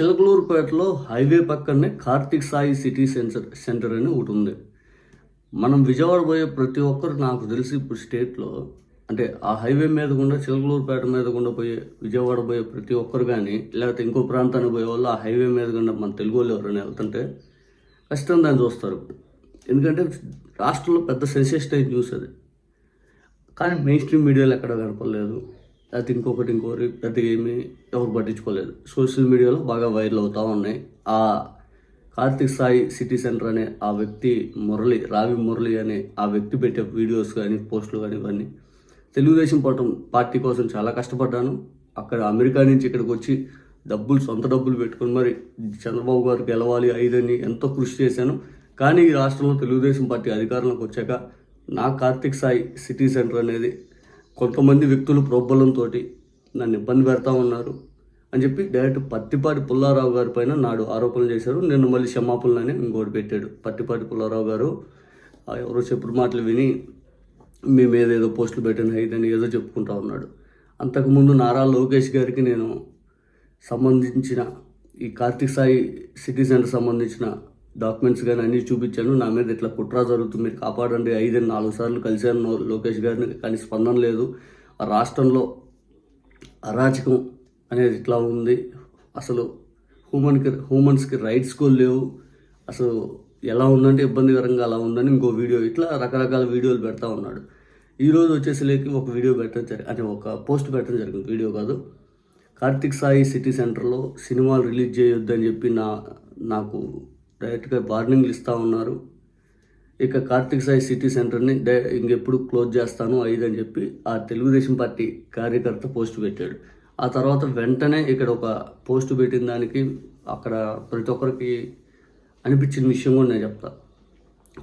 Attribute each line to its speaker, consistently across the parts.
Speaker 1: చిలకలూరుపేటలో highway పక్కనే Karthik Sai city centre centre అని ఒకటి ఉంది. మనం విజయవాడ పోయే ప్రతి ఒక్కరు నాకు తెలిసి ఇప్పుడు స్టేట్లో అంటే ఆ హైవే మీద గుండా చిలకలూరుపేట మీద గుండా పోయే విజయవాడ పోయే ప్రతి ఒక్కరు కానీ లేకపోతే ఇంకో ప్రాంతానికి పోయే వాళ్ళు ఆ హైవే మీద గుండా మన తెలుగు వాళ్ళు ఎవరైనా వెళ్తుంటే ఖచ్చితంగా దాన్ని చూస్తారు. ఎందుకంటే రాష్ట్రంలో పెద్ద సెన్సేషన్ అయింది న్యూస్ అది. కానీ మెయిన్ స్ట్రీమ్ మీడియాలో ఎక్కడ కనపడలేదు. లేకపోతే ఇంకొకటి ఇంకొకటి పెద్దగా ఏమీ ఎవరు పట్టించుకోలేదు. సోషల్ మీడియాలో బాగా వైరల్ అవుతూ ఉన్నాయి. ఆ కార్తిక్ సాయి సిటీ సెంటర్ అనే ఆ వ్యక్తి మురళి రావి మురళి అనే ఆ వ్యక్తి పెట్టే వీడియోస్ కానీ పోస్టులు కానీ ఇవన్నీ. తెలుగుదేశం పట్టం పార్టీ కోసం చాలా కష్టపడ్డాను. అక్కడ అమెరికా నుంచి ఇక్కడికి వచ్చి డబ్బులు సొంత డబ్బులు పెట్టుకొని మరి చంద్రబాబు గారు గెలవాలి ఐదని ఎంతో కృషి చేశాను. కానీ ఈ రాష్ట్రంలో తెలుగుదేశం పార్టీ అధికారంలోకి వచ్చాక నా కార్తిక్ సాయి సిటీ సెంటర్ అనేది కొంతమంది వ్యక్తులు ప్రోబ్బలంతో నన్ను ఇబ్బంది పెడతా ఉన్నారు అని చెప్పి డైరెక్ట్ పత్తిపాటి పుల్లారావు గారి పైన నాడు ఆరోపణలు చేశారు. నిన్ను మళ్ళీ క్షమాపణలని ఇంకోటి పెట్టాడు. పత్తిపాటి పుల్లారావు గారు ఎవరో చెప్పుడు మాటలు విని మేము ఏదేదో ఏదో పోస్టులు పెట్టిన ఇదని ఏదో చెప్పుకుంటా ఉన్నాడు. అంతకుముందు నారా లోకేష్ గారికి నేను సంబంధించిన ఈ కార్తీక్ సాయి సిటీ సెంటర్ సంబంధించిన డాక్యుమెంట్స్ కానీ అన్నీ చూపించాను. నా మీద ఇట్లా కుట్ర జరుగుతుంది. మీరు కాపాడండి. ఐదు నాలుగు సార్లు కలిశాను. లోకేష్ గారిని కానీ స్పందన లేదు. ఆ రాష్ట్రంలో అరాచకం అనేది ఇట్లా ఉంది. అసలు హ్యూమన్కి హ్యూమన్స్కి రైట్స్ కూడా లేవు. అసలు ఎలా ఉందంటే ఇబ్బందికరంగా అలా ఉందని ఇంకో వీడియో ఇట్లా రకరకాల వీడియోలు పెడతా ఉన్నాడు. ఈరోజు వచ్చేసరికి ఒక వీడియో పెట్టడం జరిగింది అంటే ఒక పోస్ట్ పెట్టడం జరిగింది. వీడియో కాదు. కార్తిక్ సాయి సిటీ సెంటర్లో సినిమాలు రిలీజ్ చేయొద్దని చెప్పి నా నాకు డైరెక్ట్గా వార్నింగ్లు ఇస్తూ ఉన్నారు. ఇక కార్తిక్ సాయి సిటీ సెంటర్ని డై ఇంకెప్పుడు క్లోజ్ చేస్తాను ఐదు అని చెప్పి ఆ తెలుగుదేశం పార్టీ కార్యకర్త పోస్ట్ పెట్టాడు. ఆ తర్వాత వెంటనే ఇక్కడ ఒక పోస్ట్ పెట్టిన దానికి అక్కడ ప్రతి ఒక్కరికి అనిపించిన విషయం కూడా నేను చెప్తా.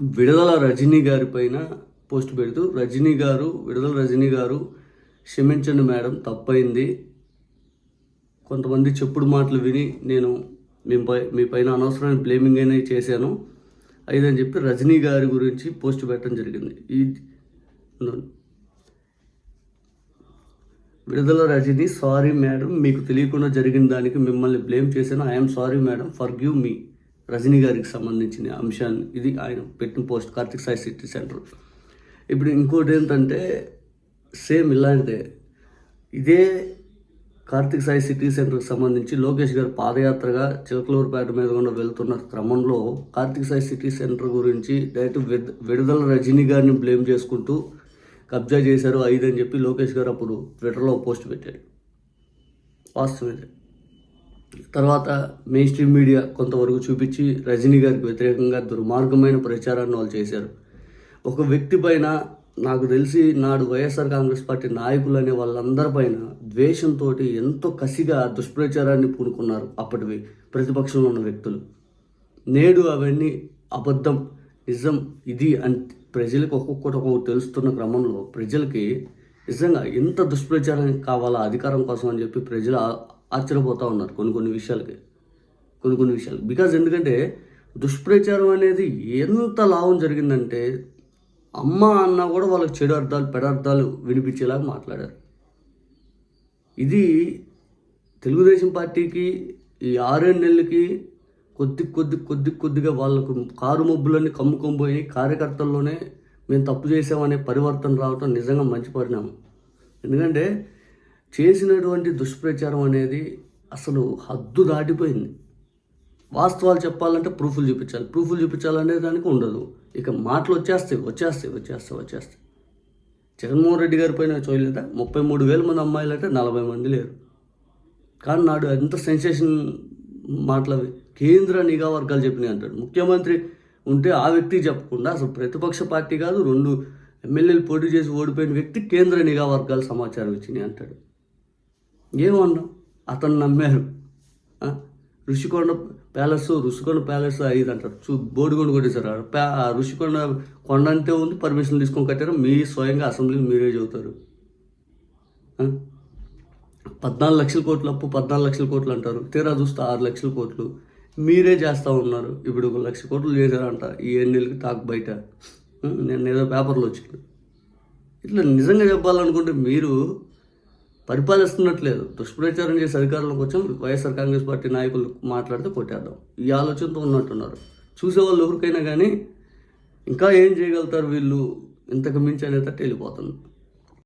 Speaker 1: విడుదల రజనీ గారి పైన పోస్ట్ పెడుతూ రజనీ గారు విడుదల రజనీ గారు క్షమించండి మేడం తప్పైంది. కొంతమంది చెప్పుడు మాటలు విని నేను మీపై మీ పైన అనవసరమైన బ్లేమింగ్ అయినా చేశాను. అయిదని చెప్పి రజనీ గారి గురించి పోస్ట్ పెట్టడం జరిగింది. ఈ విడుదల రజనీ సారీ మేడం మీకు తెలియకుండా జరిగిన దానికి మిమ్మల్ని బ్లేమ్ చేశాను. I'm sorry madam for give me Rajani గారికి సంబంధించిన అంశాన్ని ఇది ఆయన పెట్టిన post Karthik Sai city centre. ఇప్పుడు ఇంకోటి ఏంటంటే సేమ్ ఇలాంటిదే. ఇదే కార్తిక్ సాయి సిటీ సెంటర్కి సంబంధించి లోకేష్ గారు పాదయాత్రగా చిలకలూరుపేట మీద కూడా వెళ్తున్న క్రమంలో కార్తిక్ సాయి సిటీ సెంటర్ గురించి డైరెక్ట్ విడ్- విడుదల రజనీ గారిని బ్లేమ్ చేసుకుంటూ కబ్జా చేశారు ఐదు అని చెప్పి లోకేష్ గారు అప్పుడు ట్విట్టర్లో పోస్ట్ పెట్టాడు వాస్తవం తర్వాత మెయిన్ స్ట్రీమ్ మీడియా కొంతవరకు చూపించి రజనీ గారికి వ్యతిరేకంగా దుర్మార్గమైన ప్రచారాన్ని వాళ్ళు చేశారు. ఒక వ్యక్తి పైన నాకు తెలిసి నాడు వైఎస్ఆర్ కాంగ్రెస్ పార్టీ నాయకులు అనే వాళ్ళందరి పైన ద్వేషంతో ఎంతో కసిగా దుష్ప్రచారాన్ని పూనుకున్నారు అప్పటివి ప్రతిపక్షంలో ఉన్న వ్యక్తులు. నేడు అవన్నీ అబద్ధం నిజం ఇది అని ప్రజలకు ఒక్కొక్కటి ఒక్కొక్కటి తెలుస్తున్న క్రమంలో ప్రజలకి నిజంగా ఎంత దుష్ప్రచారం కావాలా అధికారం కోసం అని చెప్పి ప్రజలు ఆశ్చర్యపోతూ ఉన్నారు కొన్ని కొన్ని విషయాలకి. కొన్ని కొన్ని విషయాలు బికాజ్ ఎందుకంటే దుష్ప్రచారం అనేది ఎంత లాభం జరిగిందంటే అమ్మ అన్న కూడా వాళ్ళకి చెడు అర్థాలు పెడార్థాలు వినిపించేలాగా మాట్లాడారు. ఇది తెలుగుదేశం పార్టీకి ఈ ఆరేడు నెలలకి కొద్ది కొద్ది కొద్ది కొద్దిగా వాళ్ళకు కారు మబ్బులన్నీ కమ్ముకొని పోయి కార్యకర్తల్లోనే మేము తప్పు చేసామనే పరివర్తన రావటం నిజంగా మంచి పరిణామం. ఎందుకంటే చేసినటువంటి దుష్ప్రచారం అనేది అసలు హద్దు దాటిపోయింది. వాస్తవాలు చెప్పాలంటే ప్రూఫ్లు చూపించాలి. ప్రూఫ్లు చూపించాలనే దానికి ఉండదు. ఇక మాటలు వచ్చేస్తాయి వచ్చేస్తాయి వచ్చేస్తాయి వచ్చేస్తాయి. జగన్మోహన్ రెడ్డి గారి పైన చూడలేదా ముప్పై మూడు వేల మంది అమ్మాయిలు అంటే నలభై మంది లేరు. కానీ నాడు ఎంత సెన్సేషన్ మాటలు కేంద్ర నిఘా వర్గాలు చెప్పినాయి అంటాడు. ముఖ్యమంత్రి ఉంటే ఆ వ్యక్తి చెప్పకుండా అసలు ప్రతిపక్ష పార్టీ కాదు రెండు ఎమ్మెల్యేలు పోటీ చేసి ఓడిపోయిన వ్యక్తి కేంద్ర నిఘా వర్గాలు సమాచారం ఇచ్చినాయి అంటాడు. ఏమన్నాం అతను నమ్మారు. ఋషికొండ ప్యాలెస్ ఋషికొండ ప్యాలెస్ ఇది అంటారు. చూ బోడిగొండ కొట్టేశారు. ఆడ. ఆ ఋషికొండ కొండ అంతే ఉంది పర్మిషన్ తీసుకొని కట్టారు. మీ స్వయంగా అసెంబ్లీ మీరే చెబుతారు పద్నాలుగు లక్షల కోట్లు అప్పు పద్నాలుగు లక్షల కోట్లు అంటారు. తీరా చూస్తే ఆరు లక్షల కోట్లు. మీరే చేస్తూ ఉన్నారు. ఇప్పుడు ఒక లక్ష కోట్లు చేశారంట. ఈ ఎన్నిళ్ళకి తాకు బయట. నేను ఏదో పేపర్లో వచ్చింది. ఇట్లా నిజంగా చెప్పాలనుకుంటే మీరు పరిపాలిస్తున్నట్లేదు. దుష్ప్రచారం చేసి అధికారంలోకి వచ్చాం వైఎస్ఆర్ కాంగ్రెస్ పార్టీ నాయకులు మాట్లాడితే కొట్టేద్దాం. ఈ ఆలోచనతో ఉన్నట్టున్నారు. చూసేవాళ్ళు ఎవరికైనా కానీ ఇంకా ఏం చేయగలుగుతారు వీళ్ళు? ఇంతకు మించి అనేది వెళ్ళిపోతుంది.